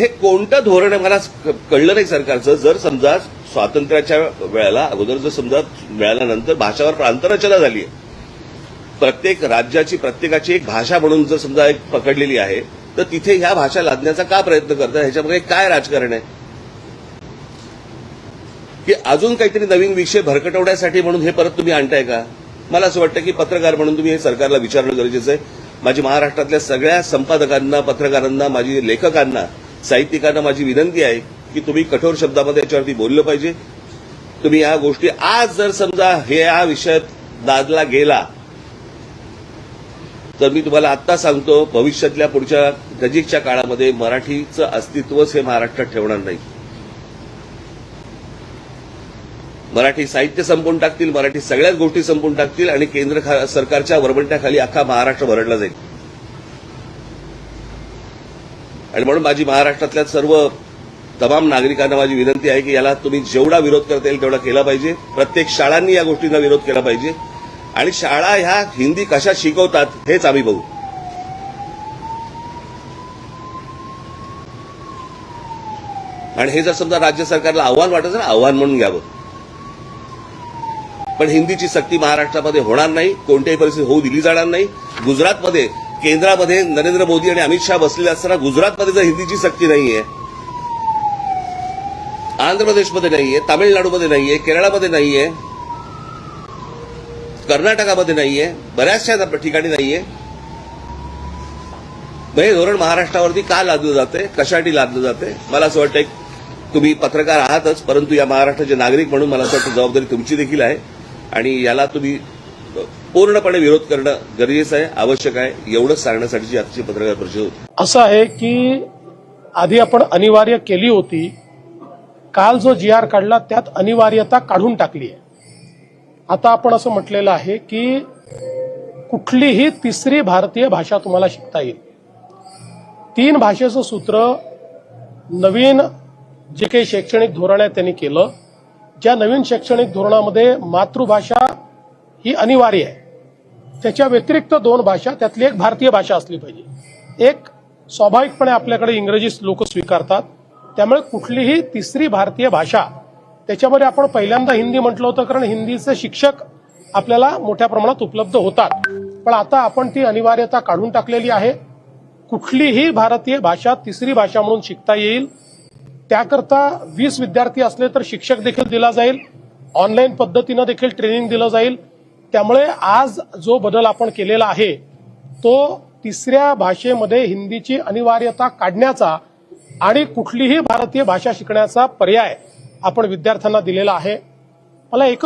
हे कोणतं धोरण आहे? मला क- कळलं नाही सरकारचं. जर समजा स्वातंत्र्याच्या वेळेला अगोदर जर समजा मिळाल्यानंतर भाषावर प्रांतरचना झाली आहे प्रत्येक राज्याची प्रत्येकाची एक भाषा म्हणून जर समजा एक पकडलेली आहे तर तिथे ह्या भाषा लादण्याचा का प्रयत्न करतात ह्याच्यामध्ये काय राजकारण आहे? की अजून काहीतरी नवीन विषय भरकटवण्यासाठी म्हणून हे परत तुम्ही आणताय का? मला असं वाटतं की पत्रकार म्हणून तुम्ही हे सरकारला विचारणं गरजेचं आहे. माझी महाराष्ट्रातल्या सगळ्या संपादकांना पत्रकारांना माझी लेखकांना साहित्यिकांना माझी विनंती आहे की तुम्ही कठोर शब्दामध्ये याच्यावरती बोललं पाहिजे. तुम्ही या गोष्टी आज जर समजा हे या विषयात दादला गेला तर मी तुम्हाला आत्ता सांगतो भविष्यातल्या पुढच्या नजीकच्या काळामध्ये मराठीचं अस्तित्वच हे महाराष्ट्रात ठेवणार नाही. मराठी साहित्य संपून टाकतील मराठी सगळ्याच गोष्टी संपून टाकतील आणि केंद्र सरकारच्या वरबंट्याखाली अख्खा महाराष्ट्र भरडला जाईल. आणि म्हणून माझी महाराष्ट्रातल्या सर्व तमाम नागरिकांना माझी विनंती आहे की याला तुम्ही जेवढा विरोध करता येईल तेवढा केला पाहिजे. प्रत्येक शाळांनी या गोष्टींना विरोध केला पाहिजे. आणि शाळा ह्या हिंदी कशा शिकवतात हेच आम्ही बघू. आणि हे जर समजा राज्य सरकारला आव्हान वाटत ना आव्हान म्हणून घ्यावं. पण हिंदीची सक्ती महाराष्ट्रामध्ये होणार नाही कोणत्याही परिस्थिती होऊ दिली जाणार नाही. गुजरातमध्ये केंद्रामध्ये नरेंद्र मोदी आणि अमित शहा बसलेले असताना गुजरातमध्ये जर हिंदीची सक्ती नाहीये. आंध्र प्रदेशमध्ये नाहीये तामिळनाडूमध्ये नाहीये केरळामध्ये नाहीये कर्नाटकामध्ये नाहीये बऱ्याचशा ठिकाणी नाहीये. हे धोरण महाराष्ट्रावरती का लादलं जाते कशासाठी लादलं जाते मला असं वाटतं तुम्ही पत्रकार आहातच परंतु या महाराष्ट्राचे नागरिक म्हणून मला असं वाटतं जबाबदारी तुमची देखील आहे. आणि याला तुम्ही पूर्णपणे विरोध करणं गरजेचं आहे आवश्यक आहे. एवढंच सांगण्यासाठीची आजची पत्रकार परिषद होती. असं आहे की आधी आपण अनिवार्य केली होती. काल जो जी आर काढला त्यात अनिवार्यता काढून टाकली आहे. आता आपण असं म्हटलेलं आहे की कुठलीही तिसरी भारतीय भाषा तुम्हाला शिकता येईल. तीन भाषेचं सूत्र नवीन जे काही शैक्षणिक धोरण आहे त्यांनी केलं. ज्या नवीन शैक्षणिक धोरणामध्ये मातृभाषा ही अनिवार्य आहे. त्याच्या व्यतिरिक्त दोन भाषा त्यातली एक भारतीय भाषा असली पाहिजे. एक स्वाभाविकपणे आपल्याकडे इंग्रजी लोक स्वीकारतात. त्यामुळे कुठलीही तिसरी भारतीय भाषा त्याच्यामध्ये आपण पहिल्यांदा हिंदी म्हटलं होतं कारण हिंदीचे शिक्षक आपल्याला मोठ्या प्रमाणात उपलब्ध होतात. पण आता आपण ती अनिवार्यता काढून टाकलेली आहे. कुठलीही भारतीय भाषा तिसरी भाषा म्हणून शिकता येईल. त्याकरता वीस विद्यार्थी असले तर शिक्षक देखील दिला जाईल. ऑनलाईन पद्धतीनं देखील ट्रेनिंग दिलं जाईल. त्यामुळे आज जो बदल आपण केलेला आहे तो तिसऱ्या भाषेमध्ये हिंदीची अनिवार्यता काढण्याचा आणि कुठलीही भारतीय भाषा शिकण्याचा पर्याय आपण विद्यार्थ्यांना दिलेला आहे. मला एक